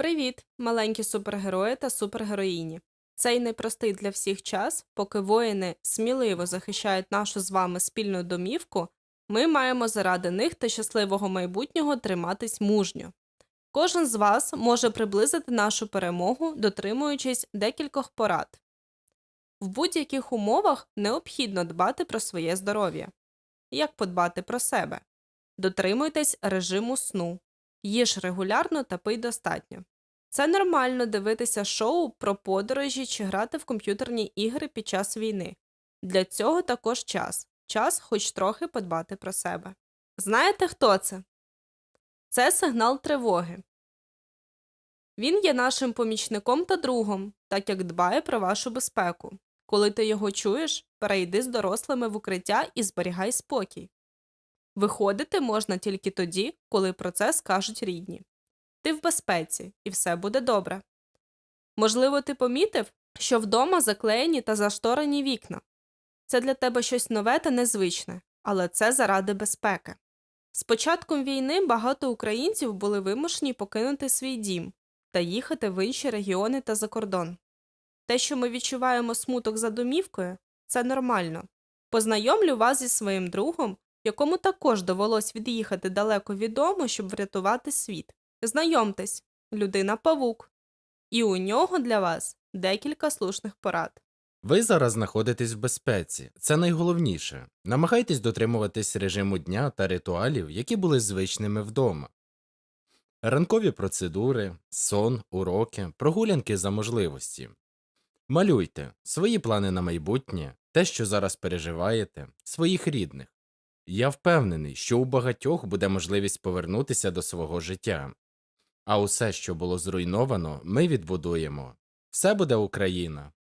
Привіт, маленькі супергерої та супергероїні. Цей непростий для всіх час, поки воїни сміливо захищають нашу з вами спільну домівку, ми маємо заради них та щасливого майбутнього триматись мужньо. Кожен з вас може приблизити нашу перемогу, дотримуючись декількох порад. В будь-яких умовах необхідно дбати про своє здоров'я. Як подбати про себе? Дотримуйтесь режиму сну, їж регулярно та пий достатньо. Це нормально дивитися шоу про подорожі чи грати в комп'ютерні ігри під час війни. Для цього також час. Час хоч трохи подбати про себе. Знаєте, хто це? Це сигнал тривоги. Він є нашим помічником та другом, так як дбає про вашу безпеку. Коли ти його чуєш, перейди з дорослими в укриття і зберігай спокій. Виходити можна тільки тоді, коли про це скажуть рідні. Ти в безпеці, і все буде добре. Можливо, ти помітив, що вдома заклеєні та зашторені вікна. Це для тебе щось нове та незвичне, але це заради безпеки. З початком війни багато українців були вимушені покинути свій дім та їхати в інші регіони та за кордон. Те, що ми відчуваємо смуток за домівкою, це нормально. Познайомлю вас зі своїм другом, якому також довелось від'їхати далеко від дому, щоб врятувати світ. Знайомтесь, людина павук. І у нього для вас декілька слушних порад. Ви зараз знаходитесь в безпеці. Це найголовніше. Намагайтесь дотримуватись режиму дня та ритуалів, які були звичними вдома. Ранкові процедури, сон, уроки, прогулянки за можливості. Малюйте свої плани на майбутнє, те, що зараз переживаєте, своїх рідних. Я впевнений, що у багатьох буде можливість повернутися до свого життя. А усе, що було зруйновано, ми відбудуємо. Все буде Україна.